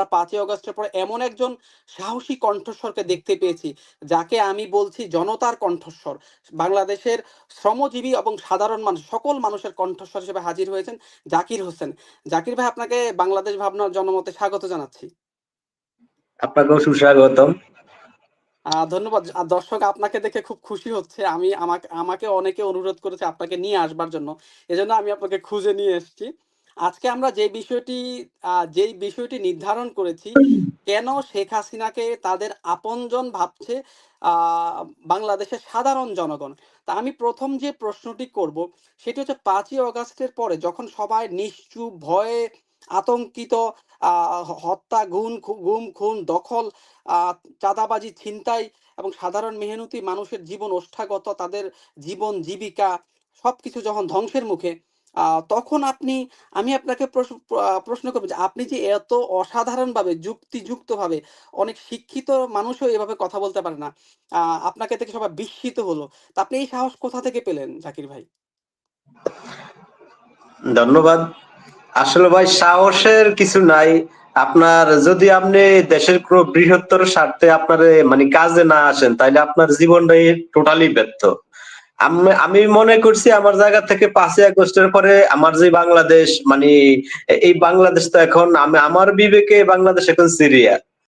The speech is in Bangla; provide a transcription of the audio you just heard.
আমরা পাঁচই অগস্টের পরে এমন একজন সাহসী কণ্ঠস্বরকে দেখতে পেয়েছি যাকে আমি বলছি জনতার কণ্ঠস্বর। বাংলাদেশের শ্রমজীবী এবং সাধারণ মানুষ সকল মানুষের কণ্ঠস্বর হিসেবে হাজির হয়েছেন জাকির হোসেন। জাকির ভাই আপনাকে বাংলাদেশ ভাবনার জনমতে স্বাগত জানাচ্ছি। আপনাকেও সুস্বাগতম। ধন্যবাদ। দর্শক আপনাকে দেখে খুব খুশি হচ্ছে। আমি আমাকে আমাকে অনেকে অনুরোধ করেছে আপনাকে নিয়ে আসবার জন্য। এজন্য আমি আপনাকে খুঁজে নিয়ে এসেছি। আজকে আমরা যে বিষয়টি যেই বিষয়টি নির্ধারণ করেছি, কেন শেখ হাসিনাকে তাদের আপনজন ভাবছে বাংলাদেশের সাধারণ জনগণ? তা আমি প্রথম যে প্রশ্নটি করব, সেটি হচ্ছে পাঁচই অগাস্টের পরে যখন সবাই নিশ্চুপ, ভয়ে আতঙ্কিত হত্যা খু- গুম, খুন, দখল চাঁদাবাজি, ছিনতাই এবং সাধারণ মেহনতি মানুষের জীবন ওষ্ঠাগত, তাদের জীবন জীবিকা সবকিছু যখন ধ্বংসের মুখে তখন আপনি, আমি আপনাকে প্রশ্ন- করব যে আপনি যে এত অসাধারণভাবে যুক্তিযুক্তভাবে অনেক শিক্ষিত মানুষও এভাবে কথা বলতে পারে না আপনাকে দেখে সবাই বিস্মিত হলো। তা আপনি এই সাহস কোথা থেকে পেলেন, জাকির ভাই? ধন্যবাদ। আসলে ভাই, সাহসের কিছু নাই। আপনার, যদি আপনি দেশের বৃহত্তর স্বার্থে আপনার মানে কাজে না আসেন তাহলে আপনার জীবনটাই টোটালি ব্যর্থ। আমি মনে করছি আমার জায়গা থেকে পাঁচই আগস্টের পরে আমার যে বাংলাদেশ মানে এই বাংলাদেশ তো এখন, আমি, আমার বিবেকে বাংলাদেশ এখন সিরিয়া।